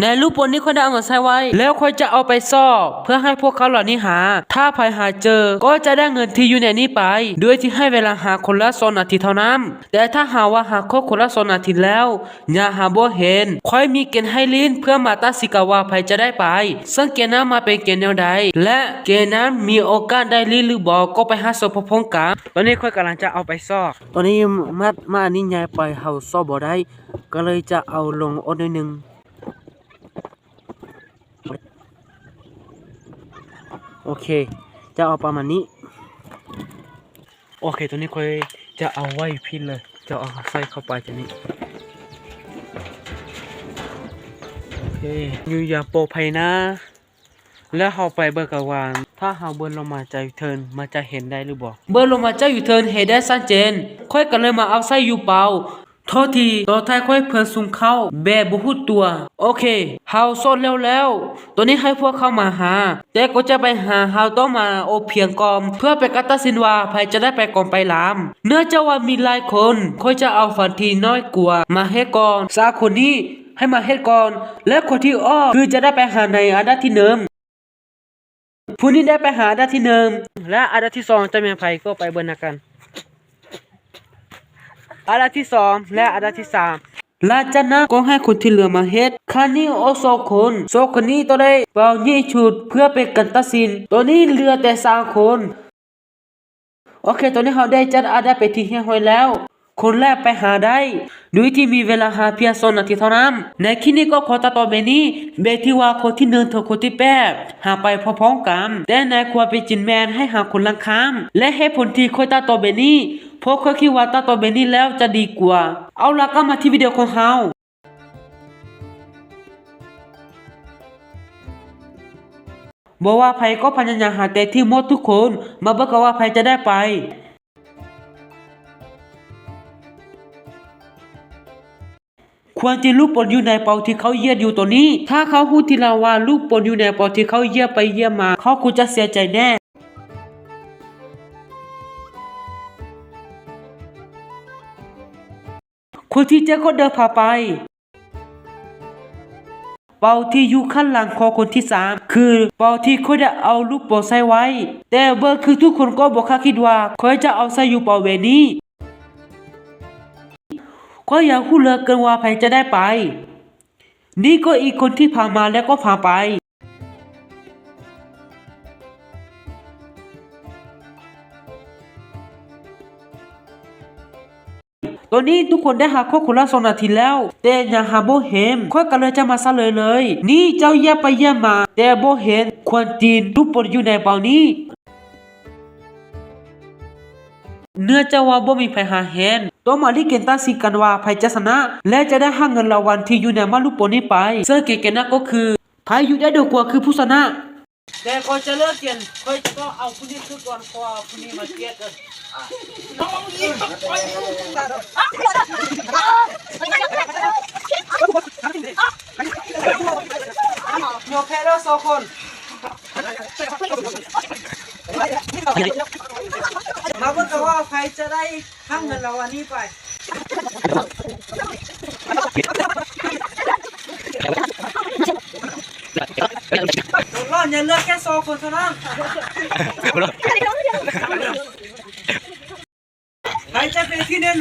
ในรูปบนนี้ค่อยได้เอาเงินใส่ไว้ แล้วค่อยจะเอาไปซ่อบ เพื่อให้พวกเขาเหล่านี้หา ถ้าใครหาเจอ ก็จะได้เงินที่อยู่ในนี้ไปโดยที่ให้เวลาหาคนละสองนาทีเท่านั้น แต่ถ้าหาว่าหาครบคนละสองนาทีแล้วอย่าหาบ่เห็น ค่อยมีเกณฑ์ให้ลิ้นเพื่อมาตัดสิกันว่าใครจะได้ไปซึ่งเกณฑ์นั้นมาเป็นเกณฑ์แนวใด และเกณฑ์นั้นมีโอกาสได้ลิ้นหรือบอกก็ไปหาสพพงกันตอนนี้ค่อยกำลังจะเอาไปซ่อตอนนี้มัดมาอันนี้ยายไปเฮาซ่อบ่ได้ ก็เลยจะเอาลงอดหน่อยหนึง โอเค จะเอาประมาณนี้ โอเค ตัวนี้ค่อยจะเอาไว้พินเลย จะเอาใส่เข้าไปตัวนี้ โอเคอยู่อย่าโปรภัยนะ แล้วเราไปเบิกกวางถ้าเราเบิร์ลงมาจากยูเทินมันจะเห็นได้หรือบ่เบิร์ลงมาจากยูเทินเห็นได้ชัดเจน ค่อยก็เลยมาเอาใส่อยู่เปล่า ทษทีตัวท้ายค่อยเพิ่นสูงเข้าแบบบุหุดตัว โอเคเฮาโซนแล้วแล้ว ตัวนี้ให้พวกเข้ามาหา แต่ก็จะไปหาเฮาต้องมาโอเพียงกอม เพื่อไปกัดตัดสินวาใครจะได้ไปกอนไปลาม เนื่องจาว่ามีหลายคนค่อยจะเอาฝันทีน้อยกว่ามาให้ก่อนสาคนนี้ให้มาให้ก่อน และคนที่อ้อคือจะได้ไปหาในอันดับที่หนึ่งผู้นี้ได้ไปหาอันดับที่หนึ่งและอันดับที่สองจะเป็นใครก็ไปเบิ่งกัน อันดับที่สองและอันดับที่สามหลังจากนั้นก็ให้คนที่เหลือมาเฮ็ดครั้นี้โอโซคนโซคนนี้ตัวได้เป่ายี่ชุดเพื่อเป็นการตัดสินตัวนี้เหลือแต่สามคนโอเคตัวนี้เขาได้จัดอันดับไปที่เฮียหอยแล้ว คนแรกไปหาได้โดยที่มีเวลาหาเพียงสองนาทีเท่านั้นในคลิปนี้ก็ขอตัดต่อแบนี้แบที่ว่าคนที่หนึ่งถึงคนที่แปดหาไปพร้อมๆกันแต่นายควรเป็นจินแมนให้หาคนลังคามและให้ผลที่ค่อยตัดต่อแบบนี้ เพราะค่อยคิดว่าตัดต่อแบบนี้แล้วจะดีกว่า เอาล่ะก็มาที่วิดีโอของเราบอกว่าไผก็พยายามหาแต่ที่มดทุกคน มาบิกกันว่าไผจะได้ไปควรจะลูกปนอยู่ในเปาที่เขาเยียดอยู่ตัวนี้ ถ้าเขาพูดทีละว่าลูกปนอยู่ในเปาที่เขาเยียดไปเยียดมา เขาคงจะเสียใจแน่ คนที่เจ้าก็เดินพาไป เปาที่อยู่ข้างหลังของคนที่สามคือเปาที่เขาได้เอาลูกโป่งใส่ไว้ แต่เบอร์คือทุกคนก็บอกค่าคิดว่าเขาจะเอาใส่อยู่เปาเวนี้ก็อย่าคู่เลือเกินว่าใครจะได้ไป นี่ก็อีกคนที่ผ่านมาแล้วก็ผ่านไป ตอนนี้ทุกคนได้หาข้อคนละสองนาทีแล้ว แต่ยังหาโบเห็นค่อกันเลยจะมาซะเลยเลย นี่เจ้าเยี่ยมไปเยี่ยมา แต่โบเห็นควรจีนทุกปนอยู่ในเปล่านี้เนื่องจาว่าบ่มีใครหาเห็นต้อมาที่เกณฑ์ตัดสิกันว่าใครจะชนะ และจะได้ห้าเงินรางวัลที่อยู่ในมาลุโปนี้ไปซึ่งเกณฑ์นั้นก็คือใครอยู่ได้ดีกว่าคือผู้ชนะ แต่ก่อนจะเลิกเกณฑ์ค่อยก็เอาผู้นี้คือก่อนเพราะว่าผู้นี้มาเกียดกัน โอเคแล้วสองคนมาเบิ่งกันว่าใครจะได้ห้าเงินเราวัลนี้ไปรอดอย่าเลือกแค่สองคนเท่านั้น ใครจะเป็นที่หนึ่ง